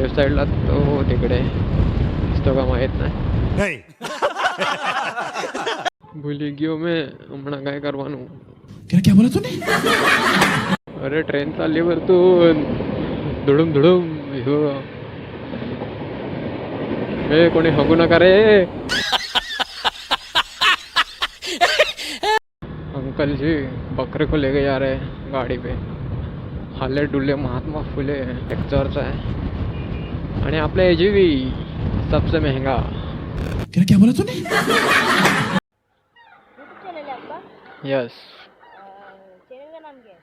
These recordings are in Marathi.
लेफ्ट साईडला तो हो तिकडे. तो का माहीत नाही. भुली गयो मे हमणा काय करवानू? तिला क्या बोला तूने? अरे ट्रेन चालली वरतून धुडूम धुडूम. हो ए कोणी हगू नका रे. अंकल जी बकरे को लेके जा रहे गाड़ी पे. हाले डुले महात्मा फुले. एक चर्च है आणि आपल्या एजी वी सबसे महंगा. क्या क्या बोला तूने? यस चैनल का नाम क्या है?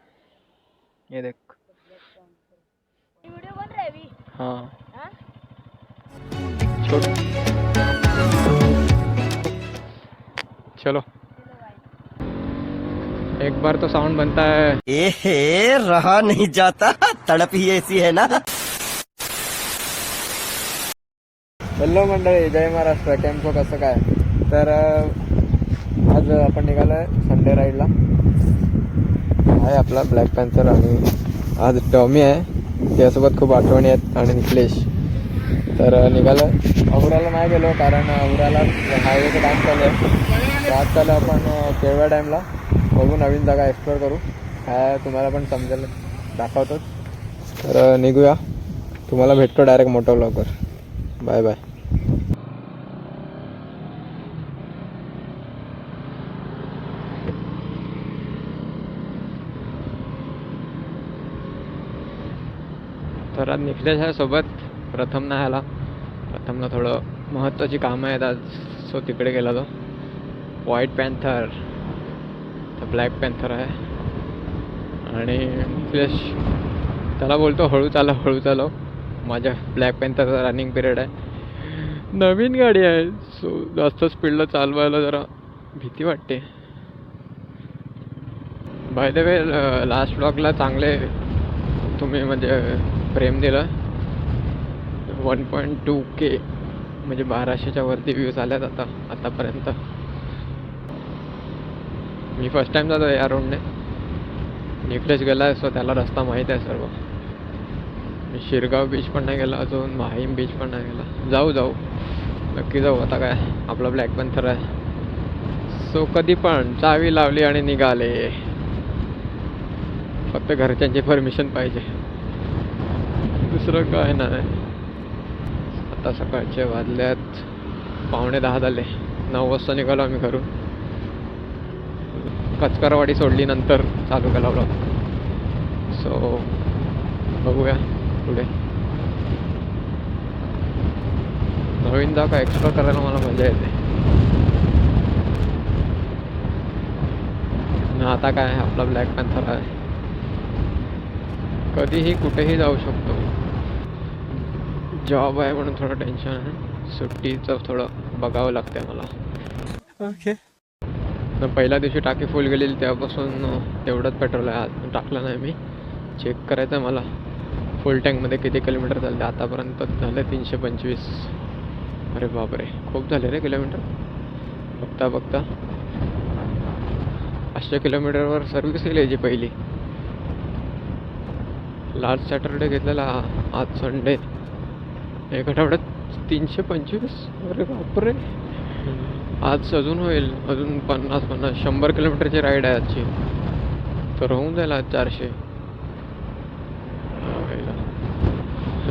ये देख. ये वीडियो बन रहा है अभी? छोड़. चलो. एक बार तो साउंड बनता है. एहे रहा नहीं जाता. तड़प ही ऐसी है ना? हॅलो मंडळी जय महाराष्ट्र. टेम्पो कसं काय? तर आज आपण निघालो आहे संडे राईडला आहे आपला ब्लॅक पॅन्थर आणि आज टॉमी आहे. त्यासोबत खूप आठवणी आहेत आणि निकलेश तर निघालं अहुराला नाही गेलो कारण अहुराला हायवेचं काम चालू आहे. तर आज चालू आपण केळव्या डॅमला बघू नवीन जागा एक्सप्लोअर करू. काय तुम्हाला पण समजेल दाखवतो तर निघूया. तुम्हाला भेटतो डायरेक्ट मोठं लवकर बाय बाय. तर आज निखिलेश आहे सोबत प्रथम नाही आला. प्रथमला थोडं महत्त्वाची कामं आहेत आज. सो तिकडे गेला तो. व्हाईट पॅन्थर तर ब्लॅक पॅन्थर आहे. आणि निखिलेश त्याला बोलतो हळू चालव हळू चालव. माझ्या ब्लॅक पॅन्थरचा रनिंग पिरियड आहे. नवीन गाडी आहे. सो जास्त स्पीडला चालवायला जरा भीती वाटते. बाय द वे लास्ट ब्लॉगला चांगले तुम्ही म्हणजे प्रेम दिलं. वन पॉईंट टू के म्हणजे बाराशेच्या वरती व्ह्यूज आल्यात आता आतापर्यंत. मी फर्स्ट टाईम जातो या रोडने निकलेश गेला आहे सो त्याला रस्ता माहीत आहे सर्व. शिरगाव बीच पण नाही गेला अजून माहीम बीच पण नाही गेला. जाऊ जाऊ. नक्की जाऊ. आता काय? आपला ब्लॅक पॅन्थर आहे. सो कधी पण चावी लावली आणि निघाले. फक्त घरच्यांची परमिशन पाहिजे. दुसरं काय नाही. आता सकाळचे वाजल्यात. पावणे दहा झाले. नऊ वाजता निघालो आम्ही घरून. कचकरवाडी सोडली नंतर चालू केला ब्लॉग सो बघूया. पुढे. नवीन जागा एक्सप्लोर करायला मला मजा येते. आणि आता काय आपला ब्लॅक पॅन्थर आहे. कधीही कुठेही जाऊ शकतो. जॉब आहे म्हणून थोडं टेन्शन आहे. सुट्टीचं थोडं बघावं लागतंय मला. ओके न पहिल्या दिवशी टाकी फुल गेलेली तेव्हापासून तेवढंच पेट्रोल आहे. टाकलं नाही मी. चेक करायचं आहे मला. फुल टँकमध्ये किती किलोमीटर चालते आतापर्यंत झालं तीनशे पंचवीस. अरे बापरे खूप झाले रे किलोमीटर बघता बघता. पाचशे किलोमीटरवर सर्व्हिस केली याची पहिली. लास्ट सॅटरडे घेतलेला आज संडे एक आठवड्यात तीनशे पंचवीस? अरे बापरे. आज अजून होईल अजून पन्नास पन्नास शंभर किलोमीटरची राईड आहे आजची. तर होऊन जाईल आज चारशे.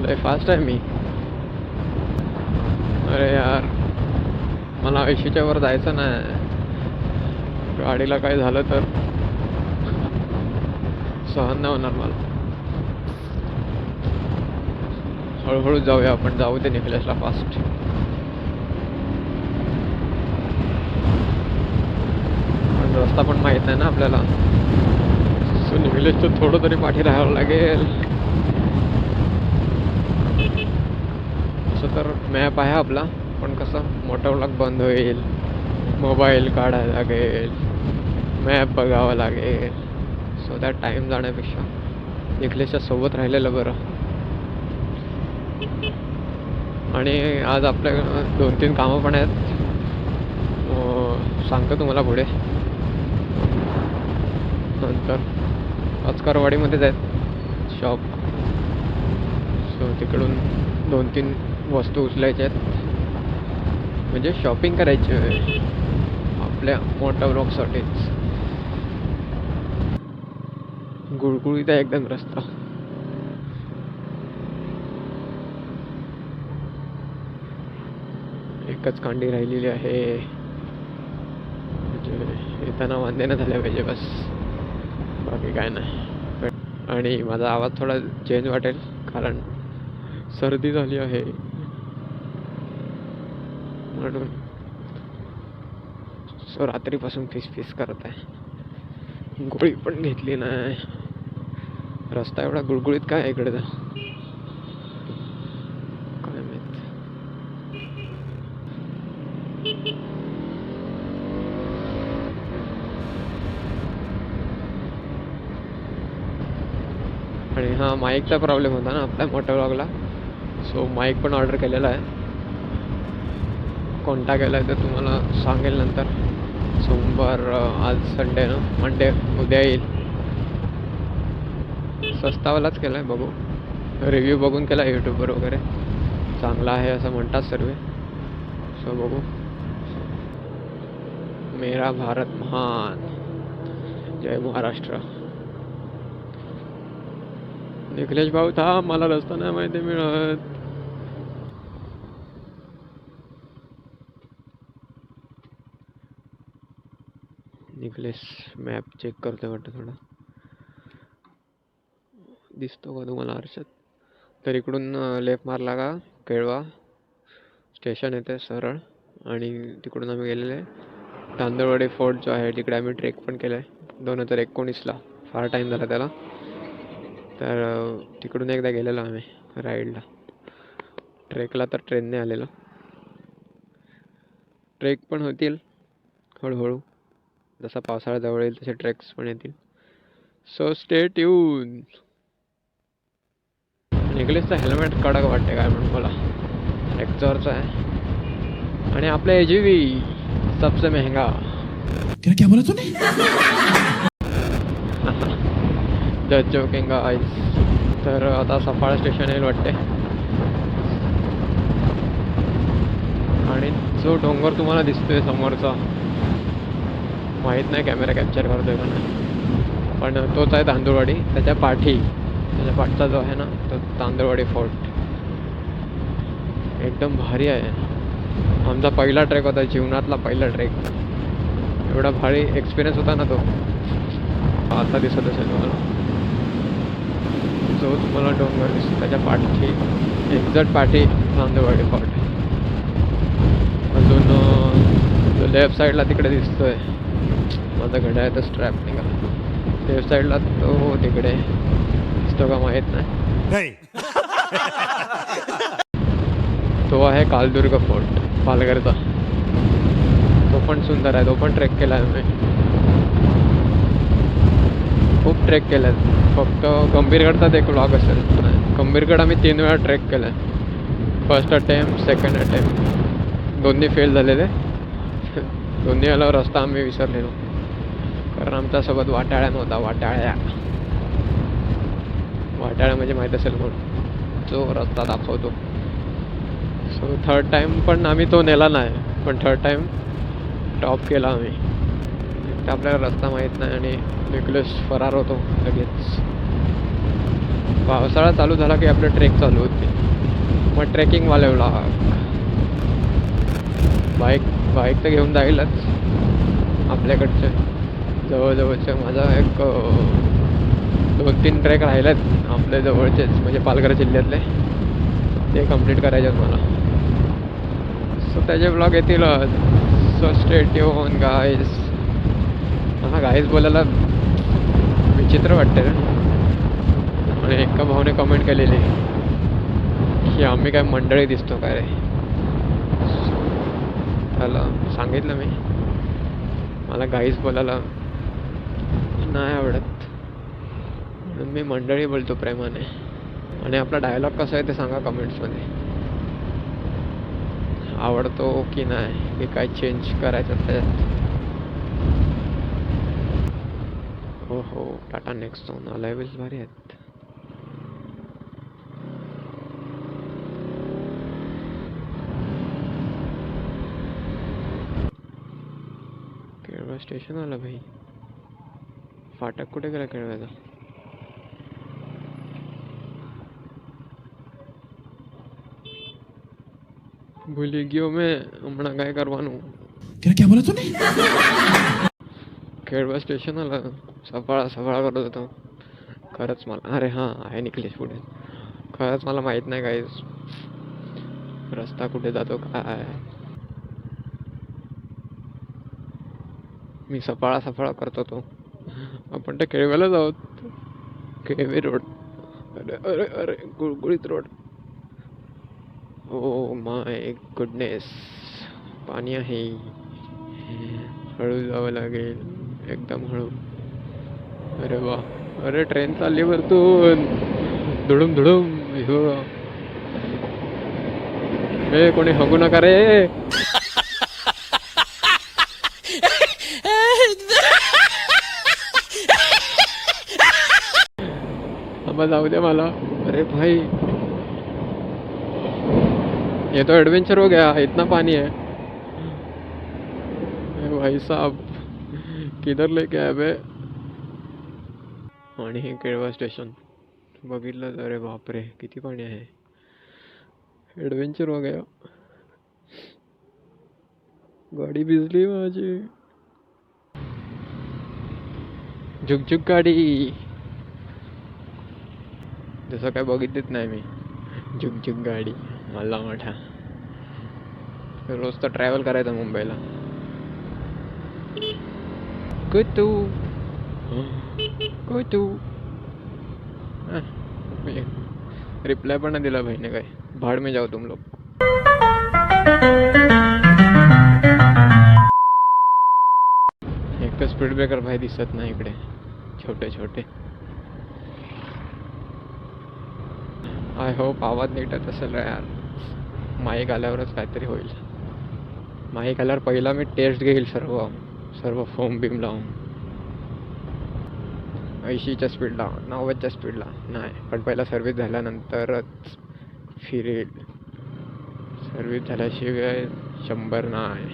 लय फास्ट आहे मी. अरे यार मला ऐंशीच्या वर जायचं नाही. गाडीला काय झालं तर? सहन नाही होणार मला. हळूहळू जाऊया आपण जाऊ ते निकलेसला फास्ट पण रस्ता पण माहीत नाही ना आपल्याला. सो निखिलेशचं थोडं तरी पाठी राहावं लागेल असं तर मॅप आहे आपला पण कसं मोठा बंद होईल. मोबाईल काढायला लागेल. मॅप बघावा लागेल. सो दॅट टाईम जाण्यापेक्षा. निखिलेशच्या सोबत राहिलेलं बरं. आणि आज आपल्या दोन तीन कामं पण आहेत. हो, सांगतो तुम्हाला पुढे. नंतर. आज करवाडीमध्येच आहेत. शॉप सो तिकडून दोन तीन वस्तू उचलायच्या आहेत म्हणजे शॉपिंग करायची आहे आपल्या मोठ्या ब्लॉकसाठीच गुळगुळीत आहे एकदम रस्ता. एकच कांडी राहिलेली आहे. म्हणजे येताना वांदे नाही झाल्या पाहिजे बस. बाकी काय नाही. आणि माझा आवाज थोडा चेंज वाटेल कारण सर्दी झाली आहे. म्हणून. सो रात्रीपासून फिस फिस करत आहे. गोळी पण घेतली नाही. रस्ता एवढा गुळगुळीत काय इकडे? जा काय माहीत. आणि हा माईकचा प्रॉब्लेम होता ना आपल्या मोठ्या ब्लॉगला सो माईक पण ऑर्डर केलेला आहे. कोणता केला आहे ते तुम्हाला सांगेल नंतर. सोमवार आज संडे ना? मंडे उद्या येईल. स्वस्तावालाच केला आहे बघू. रिव्ह्यू बघून केला यूट्यूबवर वगैरे. चांगला आहे असं म्हणतात सर्व. सो बघू. मेरा भारत महान. जय महाराष्ट्र. निखिलेश भाऊ था मला रस्ता नाही माहिती मिळत. निखिलेश मॅप चेक करतोय वाटतं थोडा. दिसतो का तुम्हाला आरशात तर इकडून लेफ्ट मारला का? केळवा. स्टेशन येते सरळ. आणि तिकडून आम्ही गेलेले. तांदळवाडी फोर्ट जो आहे तिकडे आम्ही ट्रेक पण केला आहे दोन हजार एकोणीसला. फार टाईम झाला त्याला. तर तिकडून एकदा गेलेलो आम्ही राईडला ट्रेकला तर ट्रेनने आलेलो. ट्रेक पण होतील हळूहळू. जसा पावसाळा जवळ येईल तसे ट्रेक्स पण येतील. सो स्टे ट्यून निकलेसचं हेल्मेट कडक वाटते काय म्हणून मला एक्झॉरचं आहे. आणि आपलं एच व्ही सबसे महंगा. क्या क्या बोला तूने जज जोकिंग आईस तर आता सफाळा स्टेशन येईल वाटते आणि जो डोंगर तुम्हाला दिसतोय समोरचा माहीत नाही कॅमेरा कॅप्चर करतो का नाही पण तोच आहे तांदूळवाडी त्याच्या पाठी. त्याच्या पाठचा जो आहे ना तो तांदूळवाडी फोर्ट एकदम भारी आहे. आमचा पहिला ट्रेक होता जीवनातला पहिला ट्रेक एवढा भारी एक्सपिरियन्स होता ना तो. आता दिसत असेल तुम्हाला. जो तुम्हाला डोंगर दिसतो त्याच्या पाठी एक्झॅक्ट पाठी तांदूळवाडी फोर्ट अजून जो लेफ्ट साईडला तिकडे दिसतोय. माझा घड्याळ स्ट्रॅप निघाला. लेफ्ट साईडला तो तिकडे. दिसतो का माहीत नाही. तो आहे कालदुर्ग फोर्ट पालघरचा. तो पण सुंदर आहे. तो पण ट्रेक केला आहे मी खूप ट्रेक केला फक्त गंभीरगडचाच एक ब्लॉग असेल. गंभीरगड आम्ही तीन वेळा ट्रेक केला आहे फर्स्ट अटेम्प्ट सेकंड अटेम्प्ट दोन्ही फेल झालेले. दोन्ही वेळेला रस्ता आम्ही विसरलेलो. कारण आमच्यासोबत वाटाळ्या नव्हता वाटाळ्या. वाटाळ्या म्हणजे माहीत असेल म्हणून. जो रस्ता दाखवतो. सो थर्ड टाईम पण आम्ही तो नेला नाही. पण थर्ड टाईम टॉप केला आम्ही. तर आपल्याला रस्ता माहीत नाही आणि निकलेस फरार होतो लगेच. पावसाळा चालू झाला की आपलं ट्रेक चालू होते. मग ट्रेकिंगवाले बाईक बाईक तर घेऊन जाईलच. आपल्याकडचे. जवळजवळच्या माझा एक दोन तीन ट्रेक आहेत आपल्या जवळचेच म्हणजे पालघर जिल्ह्यातले. ते कंप्लीट करायचे आहेत मला. सो त्याचे ब्लॉग येतील सो स्टेट येऊन गाईज मला गाईज बोलायला विचित्र वाटते आणि एका भाऊने कमेंट केलेली की आम्ही काय मंडळी दिसतो काय रे? त्याला सांगितलं मी. मला गाईज बोलायला नाही आवडत. म्हणून मी मंडळी बोलतो प्रेमाने. आणि आपला डायलॉग कसा आहे ते सांगा कमेंट्समध्ये आवडतो की नाही? की काय चेंज करायचं त्याच्यात हो हो. टाटा नेक्स्ट दोन. अलायबल्स भारी आहेत. स्टेशन आला भाई. फाटक कुठे गेला केळव्याचा ભૂલી ગયો મેં હમણાં કાંઈ કરવાનું क्या क्या बोला तूने खेळवा स्टेशन आला सफाळा सफाळा करत होतो खरंच मला अरे हां आहे निकलेश पुढे खरंच मला माहीत नाही काही रस्ता कुठे जातो काय मी सफाळा सफाळा करत होतो आपण त्या केळव्याला आहोत केळवे रोड. अरे अरे अरे गुळगुळीत रोड. ओ माय गुडनेस पाणी आहे. हळू जावं लागेल. एकदम हळू. अरे वा. अरे ट्रेन चालली वरतून. धुडूम धुडूम. हो ए कोणी हगू नका रे. आम्हा जाऊ दे मला. अरे भाई. ये तो एडवेंचर हो गया. इतना पानी है. भाई साहब. किधर लेके आए बे? आणि हे केळवा स्टेशन बघितलं अरे बापरे किती पाणी आहे एडवेंचर हो गया. गाडी भिजली माझी झुकझुक गाडी. तसं काय बघितलीच नाही मी. झुकझुक गाडी मला मोठा. रोज तर ट्रॅव्हल करायचं मुंबईला. कुतू? कुतू? रिप्लाय पण नाही दिला बहिणी काय. भाड मी जाऊ तुम लोक. एक तर स्पीड ब्रेकर भाई दिसत नाही इकडे. छोटे छोटे आय होप आवाज नीट येत असेल रे यार. माईक आल्यावरच काहीतरी होईल. माईक आल्यावर पहिला मी टेस्ट घेईल सर्व सर्व फोम बिम लावून. ऐंशीच्या स्पीडला नव्वदच्या स्पीडला नाही पण पहिला सर्विस झाल्यानंतरच फिरेल. सर्विस झाल्याशिवाय शंभर नाही.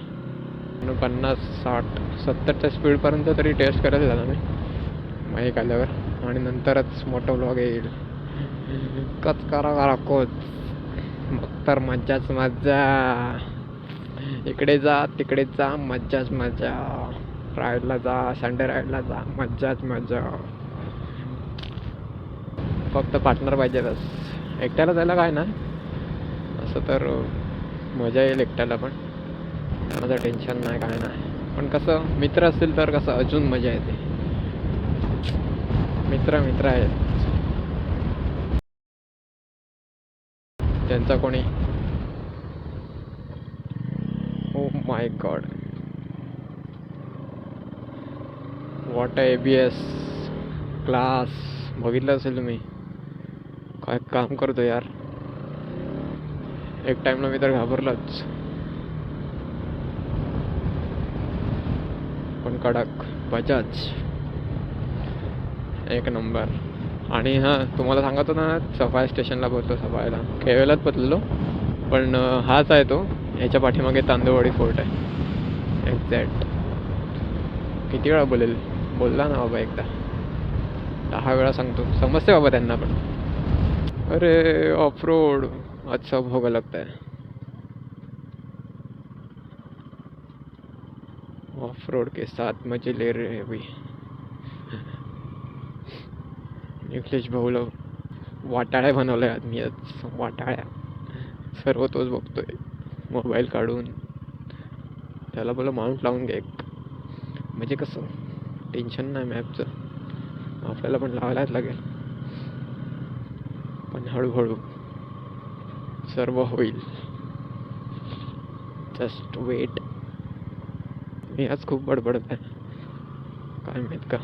म्हणून पन्नास साठ सत्तरच्या स्पीडपर्यंत तरी टेस्ट करायला झाला मी माईक आल्यावर. आणि नंतरच मोठं व्लॉग येईल. कच करा करा मग तर मज्जाच मज्जा. इकडे जा तिकडे जा मज्जाच मज्जा. राईडला जा संडे राईडला जा मज्जाच मज्जा. फक्त पार्टनर पाहिजे बस एकट्याला जायला काय ना? असं तर मजा येईल एकट्याला पण. माझं टेन्शन नाही काय नाही. पण कसं मित्र असतील तर कसं अजून मजा येते. मित्र मित्र आहेत. त्यांचा कोणी? ओ my god what A B S class बघितलं असेल तुम्ही? काय काम करतो यार? एक टाइमला मी तर घाबरलोच. पण कडक. बजाज. एक नंबर आणि हां तुम्हाला सांगत होतो ना सफाय स्टेशनला बोलतो सफायला केवेलाच बदललो पण हाच आहे तो. ह्याच्या पाठीमागे तांदूळवाडी फोर्ट आहे. एक्झॅक्ट किती वेळा बोलेल? बोलला ना बाबा एकदा. दहा वेळा सांगतो. समजते बाबा त्यांना पण. अरे ऑफ रोड अच्छा भोगा लागत है ऑफ रोड के साथ मजे ले रहे हैं अभी. निखिलेश भाऊला वाटाळ्या बनवल्या आहेत. मी आज वाटाळ्या. सर्व तोच बघतोय. मोबाईल काढून. त्याला बोला माउंट लावून घे एक. म्हणजे कसं? टेन्शन नाही मॅपचं आपल्याला पण लावायलाच लागेल. पण हळूहळू सर्व होईल. जस्ट वेट मी आज खूप बडबडत आहे. काय माहीत का?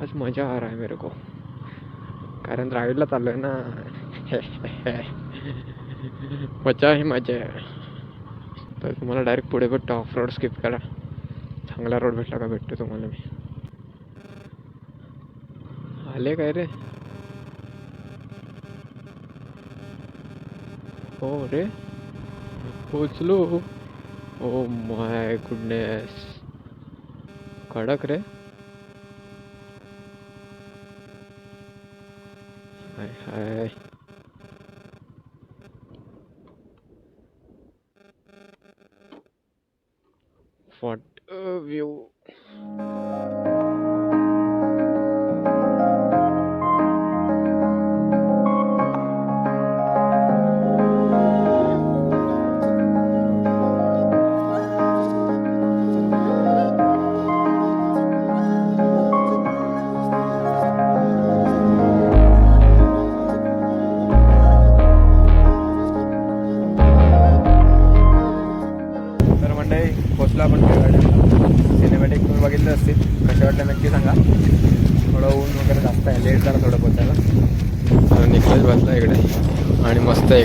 आज मजा आ रहा है मेरे को। कारण राईडला आहे ना। मजा ही मजा आहे तर तुम्हाला डायरेक्ट पुढे भेटतो ऑफ रोड स्किप करा. चांगला रोड भेटला का भेटतो तुम्हाला मी. आले काय रे? हो रे. पोचलो. ओ माय गुडनेस कडक रे. 哎。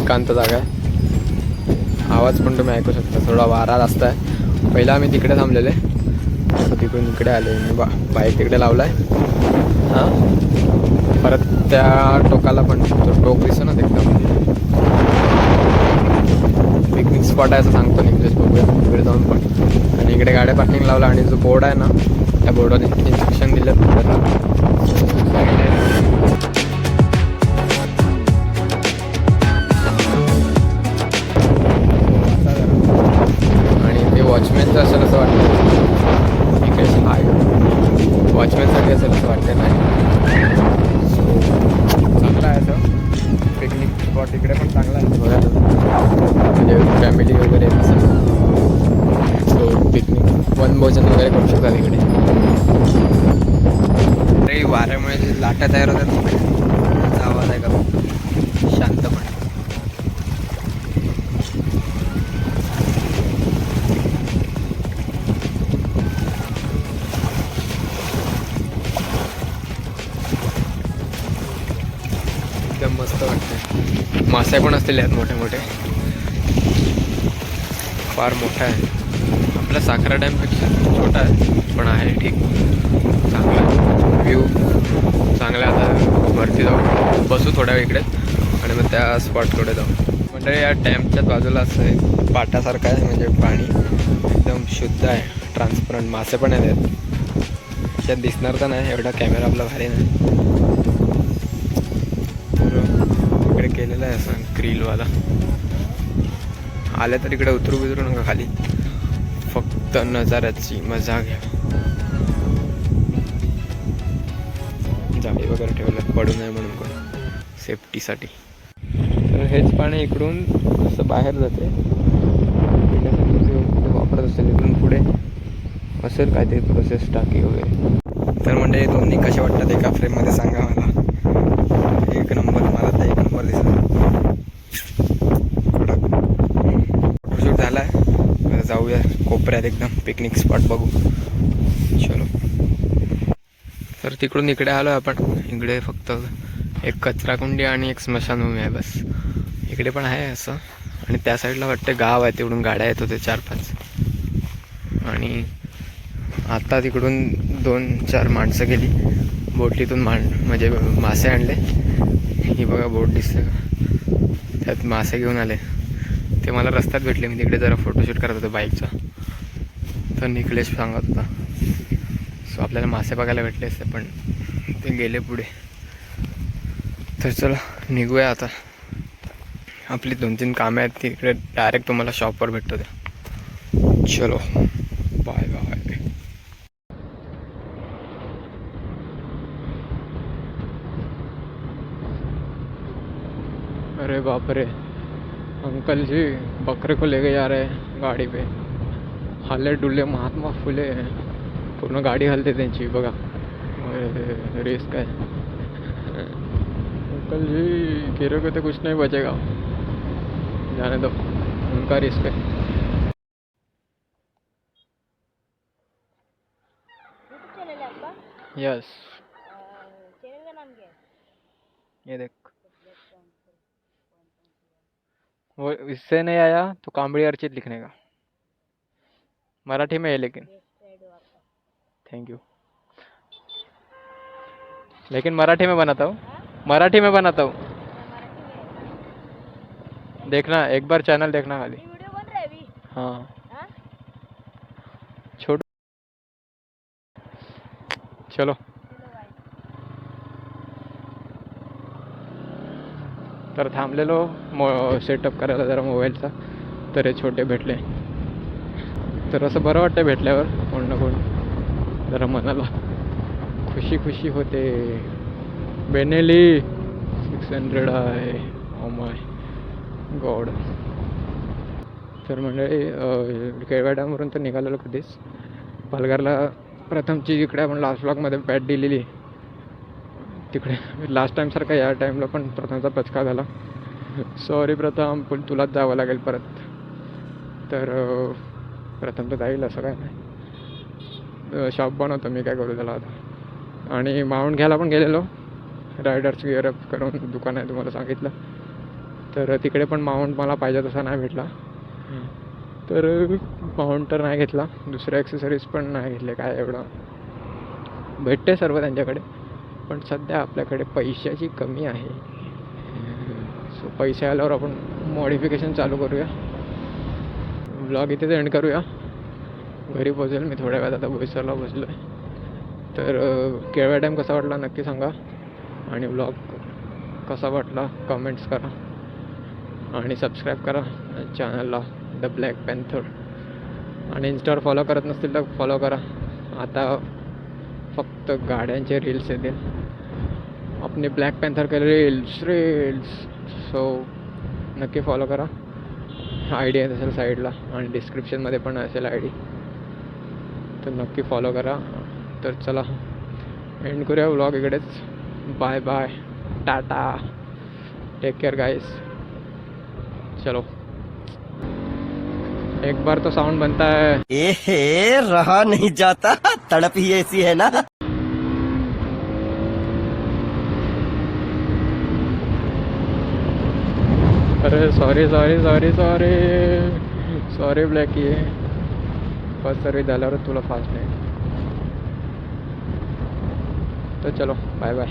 एकांत जागा आहे. आवाज पण तुम्ही ऐकू शकता. थोडा वारा जास्त आहे. पहिला आम्ही तिकडे थांबलेले. तिकडून इकडे आले. मी बा बाईक तिकडे लावला आहे हां? परत त्या टोकाला पण तो टोक दिसतो ना एकदम पिकनिक स्पॉट आहे असं सांगतो निकलेश म्हणजे बघूया. तिकडे जाऊन पण. आणि इकडे गाड्या पार्किंग लावला आणि जो बोर्ड आहे ना त्या बोर्डवर इन्स्ट्रक्शन दिलं. लाटा तयार होतात. त्याचा आवाज आहे का? शांतपणे. एकदम मस्त वाटते मासे पण असलेले आहेत मोठे मोठे. फार मोठा आहे. आपला साखरा डॅमपेक्षा छोटा आहे पण आहे ठीक. चांगला आहे. व्ह्यू चांगल्या आता वरती जाऊ. बसू थोड्या इकडे आणि मग त्या स्पॉटकडे जाऊ. म्हणजे या डॅमच्या बाजूला असं एक पाटासारखं आहे म्हणजे पाणी एकदम शुद्ध आहे ट्रान्सपरंट मासे पण आहेत. त्यात दिसणार तर नाही एवढा कॅमेरा आपला भारी नाही. इकडे केलेलं आहे असं ग्रिलवाला आल्या तर इकडे उतरू बितरू नका खाली. फक्त नजाराची मजा घ्या. जाळी वगैरे ठेवलं पडू नये म्हणून कोण सेफ्टीसाठी तर हेच पाणी इकडून असं बाहेर जाते वापरत असेल इकडून पुढे असेल काय ते प्रोसेस टाकी वगैरे. तर म्हणजे दोन्ही कसे वाटतात एका फ्रेममध्ये सांगा मला. एक नंबर मला तर एक नंबर दिसला. फोटोशूट झाला आहे जाऊया कोपऱ्यात एकदम पिकनिक स्पॉट बघू. चलो. तर तिकडून इकडे आलो आपण. इकडे फक्त एक कचराकुंडी आणि एक स्मशानभूमी आहे बस. इकडे पण आहे असं. आणि त्या साईडला वाटतं गाव आहे तिकडून गाड्या येत होते चार पाच. आणि आता तिकडून दोन चार माणसं गेली. बोटीतून मान म्हणजे मासे आणले. ही बघा बोट दिसते का त्यात मासे घेऊन आले. ते मला रस्त्यात भेटले. मी तिकडे जरा फोटोशूट करत होतो बाईकचा तर निकलेश सांगत होता. सो आपल्याला मासे बघायला भेटले असते पण ते गेले पुढे. तर चला निघूया आता. आपली दोन तीन कामे आहेत तिकडे डायरेक्ट तुम्हाला शॉपवर भेटतो त्या चलो बाय बाय अरे बाप रे अंकल जी बकरे को लेके जा रहे हैं गाडी पे. हल्ले डुल्ले महात्मा फुले पूर्ण गाडी हलते त्यांची, बघा. रिस्क आहे अंकल जी गिरोगे तो कुछ नहीं बचेगा. जाने दो. उनका रिस्क है यस का क्या ये देख. वो, इससे नहीं आया तो कामड़ी अर्चित लिखने का. मराठी में है लेकिन. थैंक यू लेकिन मराठी में बनाता हूँ। मराठी में बनाता हूँ। देखना एक बार चैनल देखना खाली। हाँ छोटू। चलो। तर थांबलेलो मो सेटअप करायला जरा मोबाईलचा. तर हे छोटे भेटले. तर असं बरं वाटतं भेटल्यावर कोण ना कोण. जरा मनाला खुशी खुशी होते. बेनेली सिक्स हंड्रेड आहे. ओ माय गॉड तर मंडळी केळव्या डॅमवरून तर निघालेलो कधीच. पालघरला प्रथमची इकडे आपण लास्ट ब्लॉकमध्ये पॅट दिलेली तिकडे लास्ट टाईमसारखा या टाईमला पण प्रथमचा पचका झाला. सॉरी प्रथम पण तुलाच जावं लागेल परत. तर प्रथम तर जाईल असं काय नाही. शॉप बनवतो मी काय करू त्याला आता. आणि माउंट घ्यायला पण गेलेलो. रायडर्स गिअरअप करून दुकान आहे तुम्हाला सांगितलं. तर तिकडे पण माउंट मला पाहिजे तसा नाही भेटला. तर माउंट तर नाही घेतला. दुसऱ्या ॲक्सेसरीज पण नाही घेतले काय एवढं. भेटते सर्व त्यांच्याकडे. पण सध्या आपल्याकडे पैशाची कमी आहे. सो पैसे आल्यावर आपण मॉडिफिकेशन चालू करूया. ब्लॉग इथेच एंड करूया. घरी पोचेल मी थोड्या वेळात आता बोईसरला बसलो आहे तर अं, केळव्या डॅम कसा वाटला नक्की सांगा. आणि ब्लॉग कसा वाटला कमेंट्स करा. आणि सबस्क्राईब करा. चॅनलला द ब्लॅक पॅन्थर. आणि इन्स्टावर फॉलो करत नसतील तर फॉलो करा. आता फक्त गाड्यांचे रील्स येतील. आपले ब्लॅक पॅन्थर केले रील्स रील्स. सो नक्की फॉलो करा. आय डी असेल साईडला आणि डिस्क्रिप्शनमध्ये पण असेल आय डी. तर नक्की फॉलो करा। तर चला। एंड करूया व्लॉग इकडेच bye bye tata take care guys चलो। एक बार तो साउंड बनता है। ए हे, रहा नहीं जाता। तड़प ही ऐसी है ना। अरे sorry sorry sorry sorry sorry Blackie first survey झाल्यावरच तुला फास्ट नाही तर चलो बाय बाय